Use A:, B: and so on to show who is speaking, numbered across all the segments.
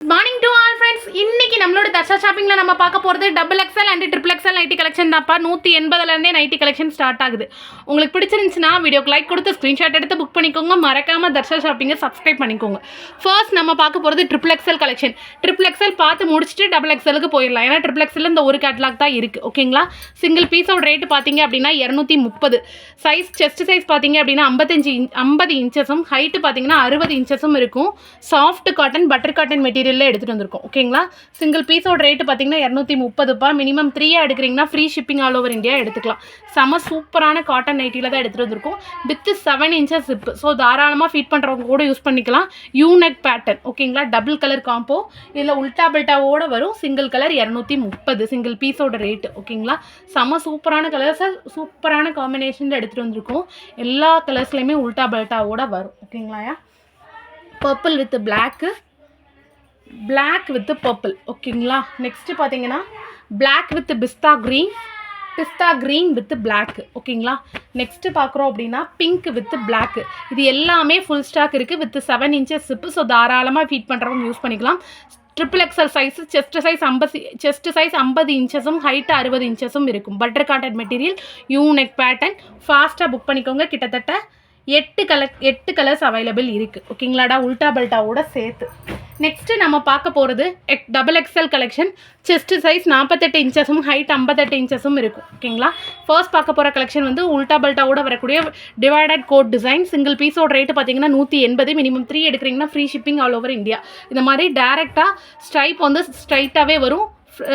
A: Morning to all friends இன்னைக்கு நம்மளோட தர்ஷா ஷாப்பிங்கில் நம்ம பார்க்க போகிறது double XL and triple XL nightie collection தான்ப்பா. நூற்றி எண்பதுலேருந்தே நைட்டி கலெக்ஷன் ஸ்டார்ட் ஆகுது. உங்களுக்கு பிடிச்சிருந்துச்சுன்னா வீடியோக்கு லைக் கொடுத்து ஸ்க்ரீன்ஷாட் எடுத்து புக் பண்ணிக்கோங்க. மறக்காம தர்ஷா ஷாப்பிங்கை சப்ஸ்கிரைப் பண்ணிக்கோங்க. ஃபர்ஸ்ட் நம்ம பார்க்க போகிறது triple XL collection triple XL பார்த்து முடிச்சுட்டு டபுள் எக்ஸலுக்கு போயிடலாம். ஏன்னா ட்ரிபிள் எக்ஸல் இந்த ஒரு கேட்லாக் தான் இருக்குது ஓகேங்களா சிங்கிள் பீஸோட ரேட்டு பார்த்தீங்க அப்படின்னா இரநூத்தி முப்பது. சைஸ் செஸ்ட் சைஸ் பார்த்தீங்க அப்படின்னா ஐம்பத்தஞ்சு இன் ஐம்பது இன்ச்சஸும் ஹைட்டு பார்த்தீங்கன்னா அறுபது இன்ச்சஸும் இருக்கும். சாஃப்ட் காட்டன் பட்டர் காட்டன் மெட்டீரியலில் எடுத்துகிட்டு வந்திருக்கோம் ஓகேங்களா சிங்கிள் பீஸோட ரேட்டு பார்த்தீங்கன்னா இரநூத்தி முப்பதுப்பா மினிமம் த்ரீயாக எடுக்கிறீங்கன்னா free shipping all over India எடுத்துக்கலாம். செம சூப்பரான காட்டன் நைட்டியில் தான் எடுத்துகிட்டு வந்திருக்கோம். With seven inches zip so தாராளமாக ஃபீட் பண்ணுறவங்க கூட யூஸ் பண்ணிக்கலாம். யூனெக் பேட்டர்ன் ஓகேங்களா டபுள் கலர் காம்போ இதில் உல்டா பெல்ட்டாவோட வரும். சிங்கிள் கலர் இரநூத்தி முப்பது. சிங்கிள் பீஸோட ரேட்டு ஓகேங்களா செம சூப்பரான கலர்ஸை சூப்பரான காம்பினேஷனில் எடுத்துகிட்டு வந்திருக்கோம். எல்லா கலர்ஸ்லையுமே உல்டா பெல்ட்டாவோட வரும். ஓகேங்களாயா purple with black black with purple ஓகேங்களா நெக்ஸ்ட்டு பார்த்தீங்கன்னா black with pista green pista green with black ஓகேங்களா நெக்ஸ்ட்டு பார்க்குறோம் அப்படின்னா பிங்க் வித் பிளாக் இது எல்லாமே ஃபுல் ஸ்டாக் இருக்குது with seven inches zip so தாராளமாக ஃபீட் பண்ணுறவங்க யூஸ் பண்ணிக்கலாம். Triple XL size chest size ஐம்பது செஸ்ட் சைஸ் ஐம்பது இன்ச்சஸும் ஹைட்டு அறுபது இன்ச்சஸும் இருக்கும். Butter cotton material U neck pattern ஃபாஸ்ட்டாக புக் பண்ணிக்கோங்க. கிட்டத்தட்ட எட்டு கலர் எட்டு கலர்ஸ் அவைலபிள் இருக்குது ஓகேங்களாடா உல்டா பல்ட்டாவோட சேர்த்து. நெக்ஸ்ட்டு நம்ம பார்க்க போகிறது egg double XL collection chest size நாற்பத்தெட்டு இன்ச்சஸும் ஹைட் ஐம்பத்தெட்டு இன்ச்சஸும் இருக்கும். ஓகேங்களா ஃபர்ஸ்ட் பார்க்க போகிற கலெக்ஷன் வந்து உல்டா பல்ட்டாவோட வரக்கூடிய டிவைடட் கோட் டிசைன் சிங்கிள் பீஸோட ரேட்டு பார்த்தீங்கன்னா நூற்றி எண்பது மினிமம் த்ரீ எடுக்கிறீங்கன்னா free shipping all over India இந்த மாதிரி டேரெக்டாக ஸ்ட்ரைப் வந்து ஸ்ட்ரைட்டாகவே வரும்.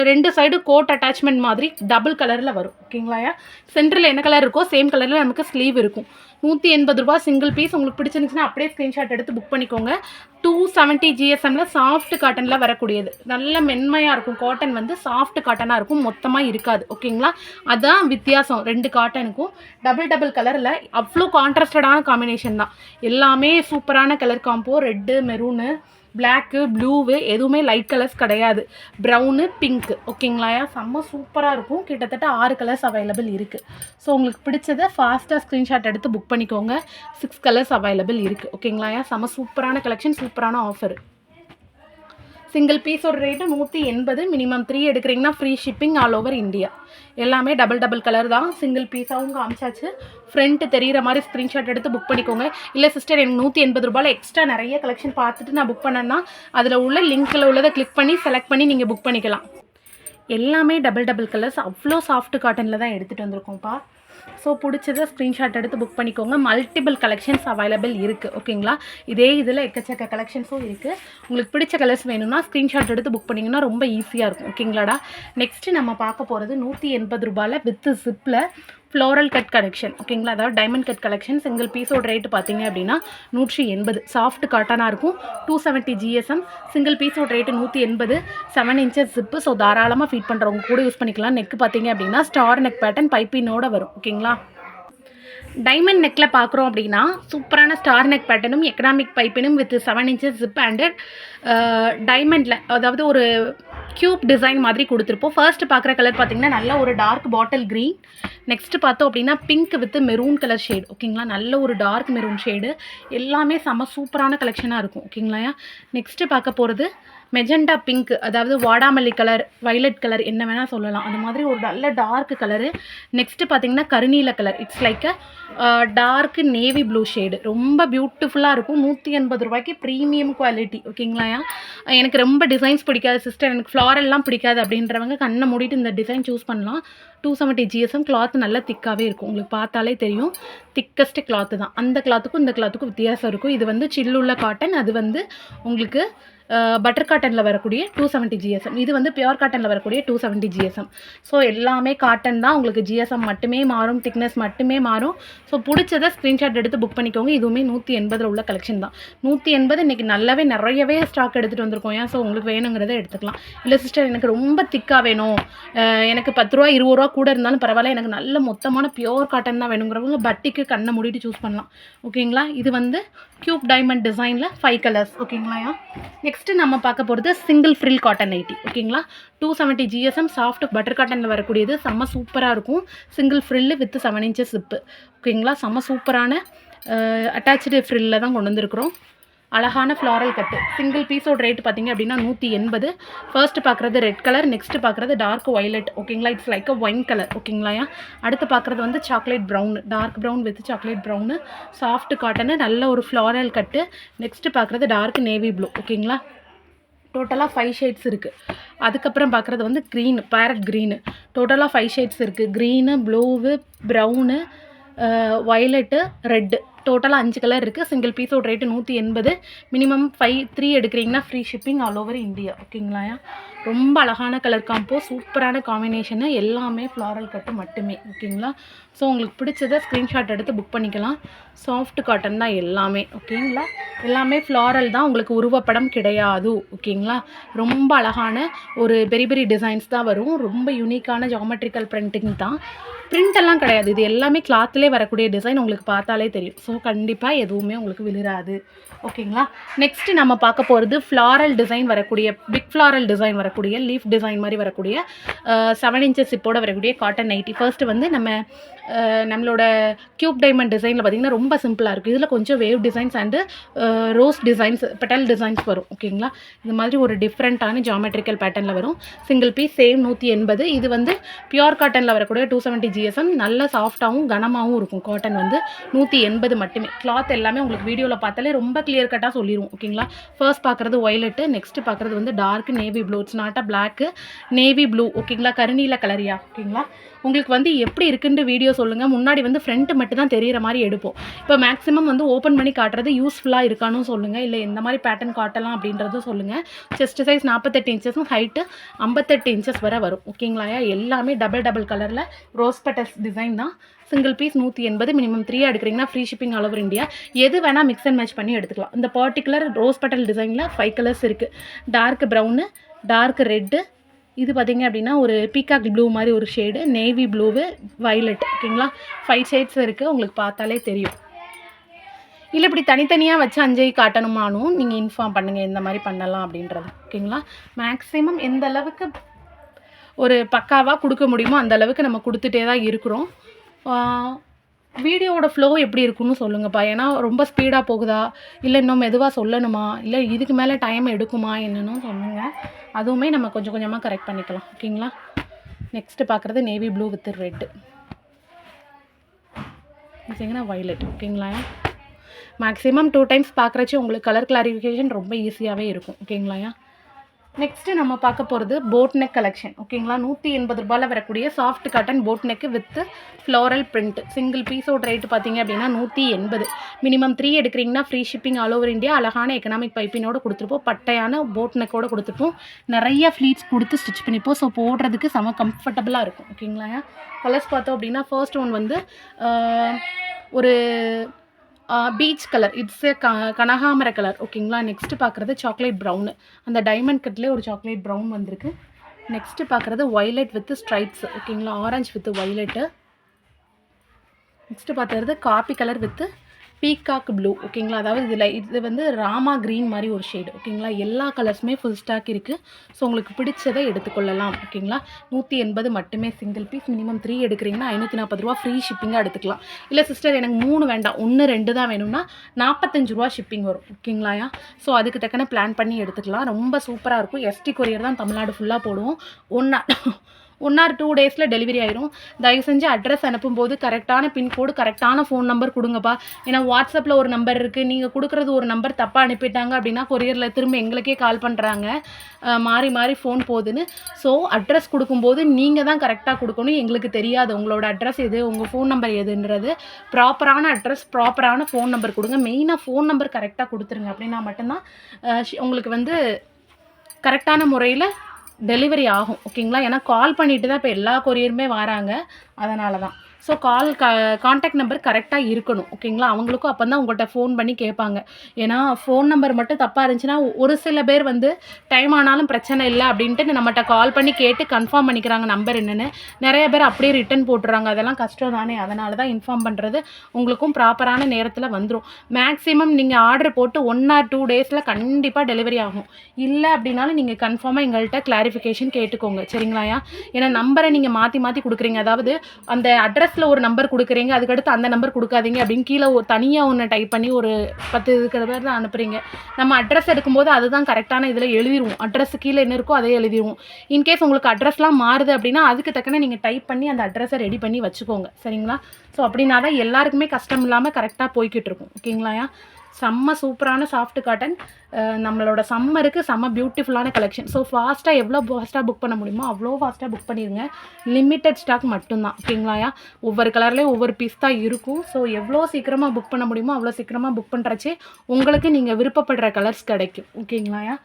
A: ரெண்டு சைடு கோட் அட்டாச்மெண்ட் மாதிரி டபுள் கலரில் வரும். ஓகேங்களாயா சென்டரில் என்ன கலர் இருக்கோ சேம் கலரில் நமக்கு ஸ்லீவ் இருக்கும். நூற்றி எண்பது ரூபா சிங்கிள் பீஸ் உங்களுக்கு பிடிச்சிருந்துச்சுன்னா அப்படியே ஸ்க்ரீன்ஷாட் எடுத்து புக் பண்ணிக்கோங்க. டூ செவன்ட்டி ஜிஎஸ்எம்மில் சாஃப்ட் காட்டனில் வரக்கூடியது. நல்ல மென்மையாக இருக்கும். காட்டன் வந்து சாஃப்ட் காட்டனாக இருக்கும். மொத்தமாக இருக்காது. ஓகேங்களா அதுதான் வித்தியாசம். ரெண்டு காட்டனுக்கும் டபுள் டபுள் கலரில் அவ்வளோ கான்ட்ராஸ்டடான காம்பினேஷன் தான். எல்லாமே சூப்பரான colour combo red maroon black blue எதுவுமே லைட் கலர்ஸ் கிடையாது. ப்ரௌனு பிங்க்கு ஓகேங்களாயா செம்ம சூப்பராக இருக்கும். கிட்டத்தட்ட ஆறு கலர்ஸ் அவைலபிள் இருக்குது ஸோ உங்களுக்கு பிடிச்சதை ஃபாஸ்ட்டாக ஸ்க்ரீன்ஷாட் எடுத்து புக் பண்ணிக்கோங்க. சிக்ஸ் கலர்ஸ் அவைலபிள் இருக்குது ஓகேங்களாயா செம்ம சூப்பரான கலெக்ஷன் சூப்பரான ஆஃபர் சிங்கிள் பீஸோட ரேட்டு நூற்றி எண்பது மினிமம் த்ரீ எடுக்கிறீங்கன்னா free shipping all over India எல்லாமே டபுள் டபுள் கலர் தான். சிங்கிள் பீஸாகவும் காமிச்சாச்சு. ஃப்ரண்ட்டு தெரிகிற மாதிரி ஸ்க்ரீன்ஷாட் எடுத்து புக் பண்ணிக்கோங்க. இல்லை சிஸ்டர் எனக்கு நூற்றி எண்பது ரூபாயில் எக்ஸ்ட்ரா நிறைய கலெக்ஷன் பார்த்துட்டு நான் புக் பண்ணேன்னா அதில் உள்ள லிங்க்கில் உள்ளதை கிளிக் பண்ணி செலக்ட் பண்ணி நீங்கள் புக் பண்ணிக்கலாம். எல்லாமே டபுள் டபுள் கலர்ஸ் அவ்வளோ சாஃப்ட் காட்டனில் தான் எடுத்துகிட்டு வந்திருக்கோம்ப்பா. ஸோ பிடிச்சதை ஸ்க்ரீன்ஷாட் எடுத்து புக் பண்ணிக்கோங்க. மல்டிபிள் கலெக்ஷன்ஸ் அவைலபிள் இருக்குது ஓகேங்களா இதே இதில் எக்கச்சக்க கலெக்ஷன்ஸும் இருக்குது உங்களுக்கு பிடிச்ச கலர்ஸ் வேணும்னா ஸ்க்ரீன்ஷாட் எடுத்து புக் பண்ணிங்கன்னா ரொம்ப ஈஸியாக இருக்கும் ஓகேங்களாடா நெக்ஸ்ட்டு நம்ம பார்க்க போகிறது நூற்றி எண்பது ரூபாயில் வித்து ஜிப்பில் ஃப்ளோரல் கட் கலெக்ஷன் ஓகேங்களா அதாவது டைமண்ட் கட் கலெக்ஷன் சிங்கிள் பீஸோட ரேட்டு பார்த்தீங்க அப்படின்னா நூற்றி எண்பது. சாஃப்ட் காட்டனாக இருக்கும். டூ செவன்ட்டி ஜிஎஸ்எம் சிங்கிள் பீஸோட ரேட்டு நூற்றி எண்பது. செவன் இன்ச்சஸ் ஜிப்பு ஸோ தாராளமாக ஃபீட் பண்ணுறவங்க கூட யூஸ் பண்ணிக்கலாம். நெக் பார்த்தீங்க அப்படின்னா ஸ்டார் நெக் பேட்டர்ன் பைப்பினோட வரும் ஓகேங்களா டைமண்ட் நெக்கில் பார்க்குறோம் அப்படின்னா சூப்பரான ஸ்டார் நெக் பேட்டர்னும் economic பைப்பினும் with seven inches zip and டைமண்டில் அதாவது ஒரு க்யூப் டிசைன் மாதிரி கொடுத்துருப்போம். ஃபர்ஸ்ட் பார்க்குற கலர் பார்த்தீங்கன்னா நல்ல ஒரு டார்க் பாட்டில் க்ரீன் நெக்ஸ்ட் பார்த்தோம் அப்படின்னா pink with maroon colour shade ஓகேங்களா நல்ல ஒரு டார்க் மெரூன் ஷேடு எல்லாமே செம சூப்பரான கலெக்ஷனாக இருக்கும். ஓகேங்களா நெக்ஸ்ட்டு பார்க்க போகிறது மெஜெண்டா பிங்க் அதாவது வாடாமல்லி கலர் வைலட் கலர் என்ன வேணால் சொல்லலாம். அந்த மாதிரி ஒரு நல்ல டார்க் கலரு. நெக்ஸ்ட்டு பார்த்தீங்கன்னா கருநீல colour. It's like a dark navy blue shade ரொம்ப பியூட்டிஃபுல்லாக இருக்கும். நூற்றி எண்பது ரூபாய்க்கு ப்ரீமியம் குவாலிட்டி ஓகேங்களா எனக்கு ரொம்ப டிசைன்ஸ் பிடிக்காது சிஸ்டர் எனக்கு ஃப்ளாரெல்லாம் பிடிக்காது அப்படின்றவங்க கண்ணை மூடிட்டு இந்த டிசைன் சூஸ் பண்ணலாம். டூ செவன்ட்டி ஜிஎஸ்எம் கிளாத் நல்லா திக்காகவே இருக்கும். உங்களுக்கு பார்த்தாலே தெரியும். திக்கஸ்ட் கிளாத்து தான். அந்த கிளாத்துக்கும் இந்த கிளாத்துக்கும் வித்தியாசம் இருக்கும். இது வந்து சில்லுள்ள காட்டன் அது வந்து உங்களுக்கு பட்டர் காட்டனில் வரக்கூடிய டூ செவன்ட்டி ஜிஎஸ்எம் இது வந்து பியோர் காட்டனில் வரக்கூடிய டூ செவன்ட்டி ஜிஎஸ்எம் ஸோ எல்லாமே காட்டன் தான். உங்களுக்கு ஜிஎஸ்எம் மட்டுமே மாறும் திக்னஸ் மட்டுமே மாறும். ஸோ பிடிச்சதை ஸ்க்ரீன்ஷாட் எடுத்து புக் பண்ணிக்கோங்க. இதுவுமே நூற்றி எண்பதில் உள்ள கலெக்ஷன் தான். நூற்றி எண்பது இன்றைக்கி நல்லாவே நிறையவே ஸ்டாக் எடுத்துகிட்டு வந்திருக்கோம். ஏன்? ஸோ உங்களுக்கு வேணுங்கிறத எடுத்துக்கலாம். இல்லை சிஸ்டர் எனக்கு ரொம்ப திக்காக வேணும். எனக்கு பத்து ரூபா இருபது ரூபா கூட இருந்தாலும் பரவாயில்ல. எனக்கு நல்ல மொத்தமான பியோர் காட்டன் தான் வேணுங்கிறவங்க பட்டிக்கு கண்ணை மூடிட்டு சூஸ் பண்ணலாம். ஓகேங்களா இது வந்து க்யூப் டைமண்ட் டிசைனில் ஃபைவ் கலர்ஸ் ஓகேங்களாயா நெக்ஸ்ட்டு நம்ம பார்க்க போகிறது சிங்கிள் ஃப்ரில் காட்டன் நைட்டி ஓகேங்களா? Two seventy GSM soft butter காட்டனில் வரக்கூடியது. செம்ம சூப்பராக இருக்கும். Single frill with seven inches zip ஓகேங்களா? செம்ம சூப்பரான அட்டாச்சு ஃப்ரில்லில் தான் கொண்டு வந்திருக்கிறோம். அழகான ஃப்ளாரல் கட்டு சிங்கிள் பீஸோட ரேட் பார்த்தீங்க அப்படின்னா நூற்றி எண்பது. ஃபர்ஸ்ட் பார்க்குறது ரெட் கலர் நெக்ஸ்ட் பார்க்குறது டார்க் ஒயலட் ஓகேங்களா it's like a wine colour ஓகேங்களா அடுத்து பார்க்குறது வந்து chocolate brown dark brown with chocolate brown soft cotton நல்ல ஒரு ஃப்ளாரல் கட்டு நெக்ஸ்ட் பார்க்குறது டார்க் நேவி ப்ளூ ஓகேங்களா டோட்டலாக ஃபைவ் ஷேட்ஸ் இருக்குது அதுக்கப்புறம் பார்க்குறது வந்து க்ரீன் பேரட் க்ரீனு டோட்டலாக ஃபைவ் ஷேட்ஸ் இருக்குது green blue brown violet red டோட்டலாக அஞ்சு கலர் இருக்குது சிங்கிள் பீஸோட ரேட்டு நூற்றி எண்பது. மினிமம் ஃபைவ் த்ரீ எடுக்கிறீங்கன்னா free shipping all over India ஓகேங்களா ரொம்ப அழகான கலர் காம்போ சூப்பரான காம்பினேஷனு எல்லாமே ஃப்ளாரல் கட்டு மட்டுமே. ஓகேங்களா ஸோ உங்களுக்கு பிடிச்சதை ஸ்க்ரீன்ஷாட் எடுத்து புக் பண்ணிக்கலாம். சாஃப்ட் காட்டன் தான் எல்லாமே. ஓகேங்களா எல்லாமே ஃப்ளாரல் தான். உங்களுக்கு உருவப்படம் கிடையாது. ஓகேங்களா ரொம்ப அழகான ஒரு பெரிய பெரிய டிசைன்ஸ் தான் வரும். ரொம்ப யூனிக்கான ஜாமெட்ரிக்கல் பிரிண்டிங் தான். பிரிண்ட் எல்லாம் கிடையாது. இது எல்லாமே கிளாத்லேயே வரக்கூடிய டிசைன் உங்களுக்கு பார்த்தாலே தெரியும். ஸோ ஸோ கண்டிப்பாக எதுவுமே உங்களுக்கு விழுறாது. ஓகேங்களா? நெக்ஸ்ட்டு நம்ம பார்க்க போகிறது ஃப்ளாரல் டிசைன் வரக்கூடிய பிக் ஃப்ளாரல் டிசைன் வரக்கூடிய லீஃப் டிசைன் மாதிரி வரக்கூடிய செவன் இன்ச்சஸ் இப்போட வரக்கூடிய காட்டன் நைட்டி ஃபர்ஸ்ட் வந்து நம்ம நம்மளோட க்யூப் டைமண்ட் டிசைனில் பார்த்திங்கன்னா ரொம்ப சிம்பிளாக இருக்குது இதில் கொஞ்சம் wave designs and rose designs petal designs வரும். ஓகேங்களா? இந்த மாதிரி ஒரு டிஃப்ரெண்ட்டான ஜாமெட்ரிக்கல் பேட்டர்னில் வரும். சிங்கிள் பீஸ் சேம் நூற்றி எண்பது. இது வந்து பியூர் காட்டனில் வரக்கூடிய டூ செவன்ட்டி ஜிஎஸ்எம் நல்ல சாஃப்டாகவும் கனமாகவும் இருக்கும் காட்டன் வந்து. நூற்றி எண்பது மட்டுமே. கிளாத் எல்லாமே உங்களுக்கு வீடியோவில் பார்த்தாலே ரொம்ப கிளியர் கட்டாக சொல்லிடும் ஓகேங்களா? ஃபர்ஸ்ட் பார்க்குறது ஒய்லெட்டு நெக்ஸ்ட் பார்க்குறது வந்து dark navy blue it's not a black navy blue ஓகேங்களா? கருநீல கலரியா? ஓகேங்களா? உங்களுக்கு வந்து எப்படி இருக்குன்னு வீடியோ சொல்லுங்கள் முன்னாடி வந்து ஃப்ரண்ட்டு மட்டும் தான் தெரிகிற மாதிரி எடுப்போம். இப்போ மேக்ஸிமம் வந்து ஓப்பன் பண்ணி காட்டுறது யூஸ்ஃபுல்லாக இருக்கானு சொல்லுங்கள் இல்லை எந்த மாதிரி பேட்டர்ன் காட்டலாம் அப்படின்றதும் சொல்லுங்கள் செஸ்ட் சைஸ் நாற்பத்தெட்டு இன்ச்சஸும் ஹைட்டு ஐம்பத்தெட்டு இன்ச்சஸ் வரை வரும். ஓகேங்களாயா எல்லாமே டபுள் டபுள் கலரில் ரோஸ் பெட்டல்ஸ் டிசைன் தான். சிங்கிள் பீஸ் நூற்றி எண்பது மினிமம் த்ரீ எடுக்கிறீங்கன்னா free shipping all over India எது வேணால் மிக்ஸ் அண்ட் மேட்ச் பண்ணி எடுத்துக்கலாம். இந்த பர்டிகுலர் ரோஸ் பெட்டல் டிசைனில் ஃபைவ் கலர்ஸ் இருக்குது டார்க் ப்ரௌனு டார்க் ரெட்டு இது பார்த்தீங்க அப்படின்னா ஒரு பீகாக் ப்ளூ மாதிரி ஒரு ஷேடு நேவி ப்ளூவு வைலட் ஓகேங்களா ஃபைவ் ஷேட்ஸ் இருக்குது உங்களுக்கு பார்த்தாலே தெரியும். இல்லை இப்படி தனித்தனியாக வச்சு அஞ்சை காட்டணுமானும் நீங்கள் இன்ஃபார்ம் பண்ணுங்கள் இந்த மாதிரி பண்ணலாம் அப்படின்றது ஓகேங்களா மேக்ஸிமம் எந்த அளவுக்கு ஒரு பக்காவாக கொடுக்க முடியுமோ அந்த அளவுக்கு நம்ம கொடுத்துட்டே தான் இருக்கிறோம். வீடியோவோட ஃப்ளோ எப்படி இருக்குன்னு சொல்லுங்கப்பா. ஏன்னா ரொம்ப ஸ்பீடாக போகுதா? இல்லை இன்னும் மெதுவாக சொல்லணுமா? இல்லை இதுக்கு மேலே டைம் எடுக்குமா? என்னன்னு சொல்லுங்கள் அதுவுமே நம்ம கொஞ்சம் கொஞ்சமாக கரெக்ட் பண்ணிக்கலாம். ஓகேங்களா? நெக்ஸ்ட்டு பார்க்குறது நேவி ப்ளூ வித் ரெட்டு பார்த்தீங்கன்னா வைலட் ஓகேங்களா? மேக்ஸிமம் டூ டைம்ஸ் பார்க்குறச்சு உங்களுக்கு கலர் கிளாரிஃபிகேஷன் ரொம்ப ஈஸியாகவே இருக்கும். ஓகேங்களாயா நெக்ஸ்ட்டு நம்ம பார்க்க போகிறது போட் நெக் கலெக்ஷன் ஓகேங்களா? நூற்றி எண்பது ரூபாயில் வரக்கூடிய soft cotton boat neck with floral print single பீஸோட ரேட்டு பார்த்தீங்க அப்படின்னா நூற்றி எண்பது. மினிமம் த்ரீ எடுக்கிறீங்கன்னா free shipping all over India அழகான எக்கனாமிக் பைப்பினோட கொடுத்துருப்போம். பட்டையான போட் நெக்கோட கொடுத்துருப்போம். நிறைய ஃப்ளீட்ஸ் கொடுத்து ஸ்டிச் பண்ணிப்போம். ஸோ போடுறதுக்கு செம கம்ஃபர்டபுளாக இருக்கும். ஓகேங்களா கலர்ஸ் பார்த்தோம் அப்படின்னா ஃபர்ஸ்ட் ஒன் வந்து ஒரு பீச் கலர் இட்ஸ் க கனகாமர கலர் ஓகேங்களா நெக்ஸ்ட்டு பார்க்குறது சாக்லேட் ப்ரௌனு அந்த டைமண்ட் கட்லேயே ஒரு சாக்லேட் ப்ரௌன் வந்திருக்கு. நெக்ஸ்ட்டு பார்க்குறது ஒய்லெட் வித் ஸ்ட்ரைப்ஸ் ஓகேங்களா orange with violet next பார்த்துறது coffee colour with peacock blue ஓகேங்களா அதாவது இதில் இது வந்து ராமா க்ரீன் மாதிரி ஒரு ஷேடு ஓகேங்களா எல்லா கலர்ஸுமே ஃபுல் ஸ்டாக் இருக்குது ஸோ உங்களுக்கு பிடிச்சதை எடுத்துக்கொள்ளலாம் ஓகேங்களா நூற்றி எண்பது மட்டுமே சிங்கிள் பீஸ் மினிமம் த்ரீ எடுக்கிறீங்கன்னா ஐநூற்றி நாற்பது ரூபா ஃப்ரீ ஷிப்பிங்காக எடுத்துக்கலாம். இல்லை சிஸ்டர் எனக்கு மூணு வேண்டாம். ஒன்று ரெண்டு தான் வேணும்னா நாற்பத்தஞ்சு ரூபா ஷிப்பிங் வரும் ஓகேங்களாயா ஸோ அதுக்கு தக்கன பிளான் பண்ணி எடுத்துக்கலாம். ரொம்ப சூப்பராக இருக்கும். எஸ்டி கொரியர் தான் தமிழ்நாடு ஃபுல்லாக போடுவோம். ஒன்றா ஒன் ஆர் டூ டேஸில் டெலிவரி ஆயிரும். தயவு செஞ்சு அட்ரஸ் அனுப்பும்போது கரெக்டான பின்கோடு கரெக்டான ஃபோன் நம்பர் கொடுங்கப்பா. ஏன்னா வாட்ஸ்அப்பில் ஒரு நம்பர் இருக்குது நீங்கள் கொடுக்குறது ஒரு நம்பர் தப்பாக அனுப்பிட்டாங்க அப்படின்னா கொரியரில் திரும்ப எங்களுக்கே கால் பண்ணுறாங்க மாறி மாறி ஃபோன் போகுதுன்னு ஸோ அட்ரஸ் கொடுக்கும்போது நீங்கள் தான் கரெக்டாக கொடுக்கணும். எங்களுக்கு தெரியாது உங்களோட அட்ரஸ் எது உங்கள் ஃபோன் நம்பர் எதுன்றது. ப்ராப்பரான அட்ரஸ் ப்ராப்பரான ஃபோன் நம்பர் கொடுங்க. மெயினாக ஃபோன் நம்பர் கரெக்டாக கொடுத்துருங்க அப்படின்னா மட்டும்தான் உங்களுக்கு வந்து கரெக்டான முறையில் டெலிவரி ஆகும் ஓகேங்களா ஏன்னா கால் பண்ணிட்டு தான் இப்போ எல்லா கொரியருமே வராங்க. அதனால தான் ஸோ கால் க காண்டாக்ட் நம்பர் கரெக்டாக இருக்கணும் ஓகேங்களா அவங்களுக்கும் அப்போ தான் உங்கள்கிட்ட ஃபோன் பண்ணி கேட்பாங்க. ஏன்னா ஃபோன் நம்பர் மட்டும் தப்பாக இருந்துச்சுன்னா ஒரு சில பேர் வந்து டைம் ஆனாலும் பிரச்சனை இல்லை அப்படின்ட்டு நம்மகிட்ட கால் பண்ணி கேட்டு கன்ஃபார்ம் பண்ணிக்கிறாங்க நம்பர் என்னென்னு. நிறைய பேர் அப்படியே ரிட்டன் போட்டுறாங்க. அதெல்லாம் கஷ்டம் தானே. அதனால தான் இன்ஃபார்ம் பண்ணுறது உங்களுக்கும் ப்ராப்பரான நேரத்தில் வந்துடும் மேக்ஸிமம் நீங்கள் ஆர்டர் போட்டு ஒன் ஆர் டூ டேஸில் கண்டிப்பாக டெலிவரி ஆகும். இல்லை அப்படின்னாலும் நீங்கள் கன்ஃபார்மாக எங்கள்கிட்ட கிளாரிஃபிகேஷன் கேட்டுக்கோங்க சரிங்களாயா ஏன்னா நம்பரை நீங்கள் மாற்றி மாற்றி கொடுக்குறீங்க. அதாவது அந்த அட்ரஸில் ஒரு நம்பர் கொடுக்குறீங்க அதுக்கடுத்து அந்த நம்பர் கொடுக்காதீங்க அப்படின்னு கீழே ஒரு தனியாக ஒன்று டைப் பண்ணி ஒரு பத்து இதுக்கு பேர் தான் அனுப்புகிறீங்க நம்ம அட்ரஸ் எடுக்கும்போது அதுதான் கரெக்டான இதில் எழுதிடுவோம் அட்ரஸ் கீழே என்ன இருக்கோ அதே எழுதிடுவோம் இன்கேஸ் உங்களுக்கு அட்ரஸ்லாம் மாறுது அப்படின்னா அதுக்கு தக்கன நீங்கள் டைப் பண்ணி அந்த அட்ரஸை ரெடி பண்ணி வச்சுக்கோங்க. சரிங்களா? ஸோ அப்படின்னா தான் எல்லாருக்குமே கஷ்டம் இல்லாமல் கரெக்டாக போய்கிட்டு இருக்கும். ஓகேங்களாயா செம்ம சூப்பரான சாஃப்ட் காட்டன் நம்மளோட சம்மருக்கு செம்ம பியூட்டிஃபுல்லான கலெக்ஷன் ஸோ ஃபாஸ்ட்டாக எவ்வளோ ஃபாஸ்ட்டாக புக் பண்ண முடியுமோ அவ்வளோ ஃபாஸ்ட்டாக புக் பண்ணிடுங்க லிமிட்டட் ஸ்டாக் மட்டும்தான். ஓகேங்களாயா ஒவ்வொரு கலர்லேயும் ஒவ்வொரு பீஸ் தான் இருக்கும். ஸோ எவ்வளோ சீக்கிரமாக புக் பண்ண முடியுமோ அவ்வளோ சீக்கிரமாக புக் பண்ணுறச்சே உங்களுக்கு நீங்கள் விருப்பப்படுற கலர்ஸ் கிடைக்கும். ஓகேங்களாயா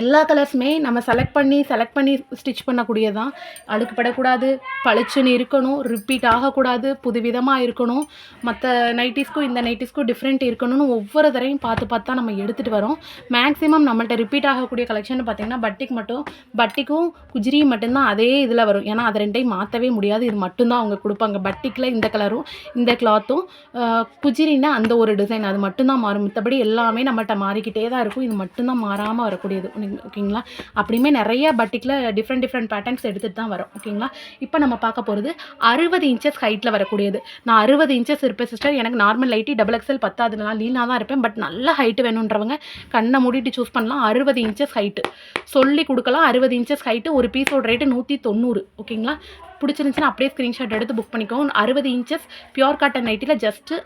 A: எல்லா கலர்ஸுமே நம்ம செலக்ட் பண்ணி செலக்ட் பண்ணி ஸ்டிச் பண்ணக்கூடியதான் அழுக்குப்படக்கூடாது பளிச்சுன்னு இருக்கணும் ரிப்பீட் ஆகக்கூடாது புதுவிதமாக இருக்கணும். மற்ற நைட்டிஸ்க்கும் இந்த நைட்டிஸ்க்கும் டிஃப்ரெண்ட் இருக்கணும்னு ஒவ்வொரு தரையும் பார்த்து பார்த்து தான் நம்ம எடுத்துகிட்டு வரோம். மேக்ஸிமம் நம்மள்ட்ட ரிப்பீட் ஆகக்கூடிய கலெக்ஷன் பார்த்திங்கன்னா பட்டிக் மட்டும். பட்டிக்கும் குஜிரியும் மட்டும்தான் அதே இதில் வரும். ஏன்னா அது ரெண்டையும் மாற்றவே முடியாது. இது மட்டும்தான் அவங்க கொடுப்பாங்க. பட்டிக்கில் இந்த கலரும் இந்த கிளாத்தும் குஜிரின்னா அந்த ஒரு டிசைன் அது மட்டும்தான் மாறும். மற்றபடி எல்லாமே நம்மகிட்ட மாறிக்கிட்டே தான் இருக்கும். இது மட்டும்தான் மாறாமல் வரக்கூடியது. ஓகேங்களா? அப்படியுமே நிறைய பட்டிக்கில் டிஃப்ரெண்ட் டிஃப்ரெண்ட் பேட்டர்ன்ஸ் எடுத்துகிட்டு தான் வரும். ஓகேங்களா? இப்போ நம்ம பார்க்க போகிறது அறுபது இன்ச்சஸ் ஹைட்டில் வரக்கூடியது. நான் அறுபது இன்ச்சஸ் இருப்பேன் சிஸ்டர் எனக்கு நார்மல் லைட்டி டபுள் எக்ஸல் பத்தாது நான் லீனாக தான் இருப்பேன் பட் நல்ல ஹைட்டு வேணுன்றவங்க கண்ணை மூடிட்டு சூஸ் பண்ணலாம். அறுபது இன்ச்சஸ் ஹைட்டு சொல்லி கொடுக்கலாம். அறுபது இன்ச்சஸ் ஹைட்டு ஒரு பீஸோட ரேட்டு நூற்றி தொண்ணூறு. ஓகேங்களா? பிடிச்சிருந்துச்சின்னா அப்படியே ஸ்க்ரீன்ஷாட் எடுத்து புக் பண்ணிக்கோங்க அறுபது இன்ச்சஸ் பியூர் காட்டன் நைட்டில் ஜஸ்ட்டு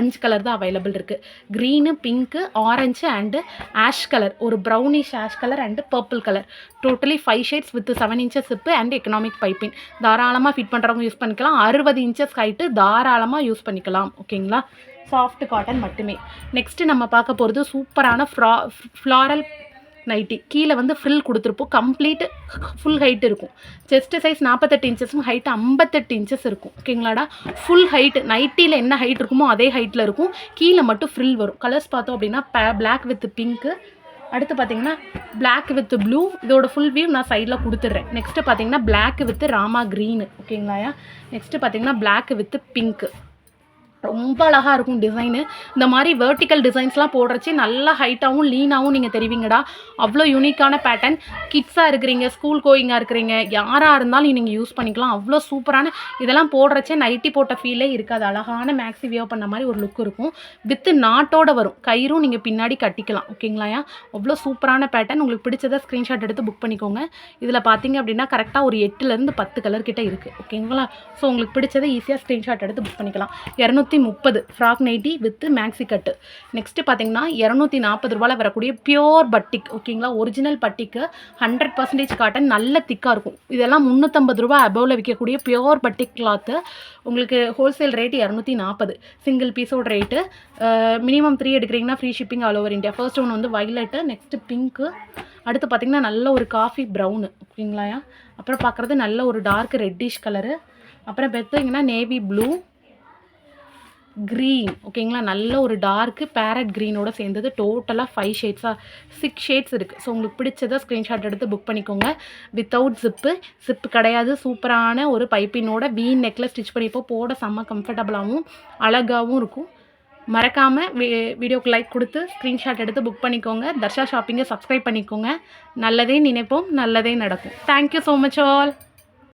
A: அஞ்சு கலர் தான் அவைலபிள் இருக்குது green pink orange and ash colour ஒரு brownish ash colour and purple colour totally five shades with seven inches zip and economic piping தாராளமாக ஃபிட் பண்ணுறவங்க யூஸ் பண்ணிக்கலாம். அறுபது இன்ச்சஸ் ஹைட்டு தாராளமாக யூஸ் பண்ணிக்கலாம். ஓகேங்களா சாஃப்ட் காட்டன் மட்டுமே. நெக்ஸ்ட்டு நம்ம பார்க்க போகிறது சூப்பரான ஃப்ரா ஃப்ளாரல் நைட்டி. கீழே வந்து ஃப்ரில் கொடுத்துருப்போம். கம்ப்ளீட் ஃபுல் ஹைட் இருக்கும். செஸ்ட் சைஸ் நாற்பத்தெட்டு இன்ச்சஸும் ஹைட் ஐம்பத்தெட்டு இன்ச்சஸ் இருக்கும். ஓகேங்களாடா ஃபுல் ஹைட் நைட்டியில் என்ன ஹைட் இருக்குமோ அதே ஹைட்டில் இருக்கும். கீழே மட்டும் ஃப்ரில் வரும். கலர்ஸ் பார்த்தோம் அப்படின்னா பிளாக் வித் பிங்க்கு அடுத்து பார்த்தீங்கன்னா பிளாக் வித் ப்ளூ இதோட ஃபுல் வியூ நான் சைடில் கொடுத்துட்றேன். நெக்ஸ்ட்டு பார்த்தீங்கன்னா பிளாக் வித் ராமா க்ரீனு ஓகேங்களாயா நெக்ஸ்ட்டு பார்த்தீங்கன்னா பிளாக் வித் பிங்க்கு ரொம்ப அழகாக இருக்கும் டிசைனு இந்த மாதிரி வெர்டிக்கல் டிசைன்ஸ்லாம் போடுறச்சு நல்லா ஹைட்டாகவும் லீனாகவும் நீங்கள் தெரிவிங்கடா. அவ்வளோ யூனிக்கான பேட்டர்ன் கிட்ஸாக இருக்கிறீங்க ஸ்கூல் கோயிங்காக இருக்கிறீங்க யாராக இருந்தாலும் நீங்கள் யூஸ் பண்ணிக்கலாம். அவ்வளோ சூப்பரான இதெல்லாம் போடுறச்சே நைட்டி போட்ட ஃபீலே இருக்காது. அழகான மேக்ஸி வியோ பண்ண மாதிரி ஒரு லுக் இருக்கும். வித்து நாட்டோட வரும். கயிறும் நீங்கள் பின்னாடி கட்டிக்கலாம். ஓகேங்களாயா அவ்வளோ சூப்பரான பேட்டர்ன் உங்களுக்கு பிடிச்சதை ஸ்க்ரீன்ஷாட் எடுத்து புக் பண்ணிக்கோங்க. இதில் பார்த்தீங்க அப்படின்னா கரெக்டாக ஒரு எட்டுலேருந்து பத்து கலர் கிட்டே இருக்குது ஓகேங்களா ஸோ உங்களுக்கு பிடிச்சதை ஈஸியாக ஸ்க்ரீன்ஷாட் எடுத்து புக் பண்ணிக்கலாம். இரநூத்தி முப்பது frock nightie with maxi cut next பார்த்தீங்கன்னா இரநூத்தி நாற்பது ரூபாயில் வரக்கூடிய பியோர் பட்டிக் ஓகேங்களா ஒரிஜினல் பட்டிக்கு ஹண்ட்ரட் பர்சன்டேஜ் காட்டன் நல்ல திக்காக இருக்கும். இதெல்லாம் முந்நூற்றம்பது ரூபா அபோவில் விற்கக்கூடிய பியோர் பட்டிக் கிளாத்து உங்களுக்கு ஹோல்சேல் ரேட் இரநூத்தி நாற்பது சிங்கிள் பீஸோட ரேட்டு மினிமம் த்ரீ எடுக்கிறீங்கன்னா free shipping all over India first one வந்து வைலட்டு நெக்ஸ்ட்டு பிங்க்கு அடுத்து பார்த்தீங்கன்னா நல்ல ஒரு காஃபி ப்ரௌனு ஓகேங்களா அப்புறம் பார்க்குறது நல்ல ஒரு டார்க் ரெட்டிஷ் கலரு அப்புறம் பார்த்தீங்கன்னா நேவி ப்ளூ க்ரீன் ஓகேங்களா நல்ல ஒரு டார்க்கு பேரட் க்ரீனோட சேர்ந்தது. டோட்டலாக ஃபைவ் ஷேட்ஸாக சிக்ஸ் ஷேட்ஸ் இருக்குது ஸோ உங்களுக்கு பிடிச்சதை ஸ்க்ரீன்ஷாட் எடுத்து புக் பண்ணிக்கோங்க. வித்தவுட் ஜிப்பு ஜிப்பு கிடையாது. சூப்பரான ஒரு பைப்பினோட வீ நெக்கில் ஸ்டிச் பண்ணிப்போ போட செம்ம கம்ஃபர்டபுளாகவும் அழகாகவும் இருக்கும். மறக்காமல் வீடியோக்கு லைக் கொடுத்து ஸ்க்ரீன்ஷாட் எடுத்து புக் பண்ணிக்கோங்க. தர்ஷா ஷாப்பிங்கை சப்ஸ்கிரைப் பண்ணிக்கோங்க. நல்லதே நினைப்போம் நல்லதே நடக்கும். Thank you so much all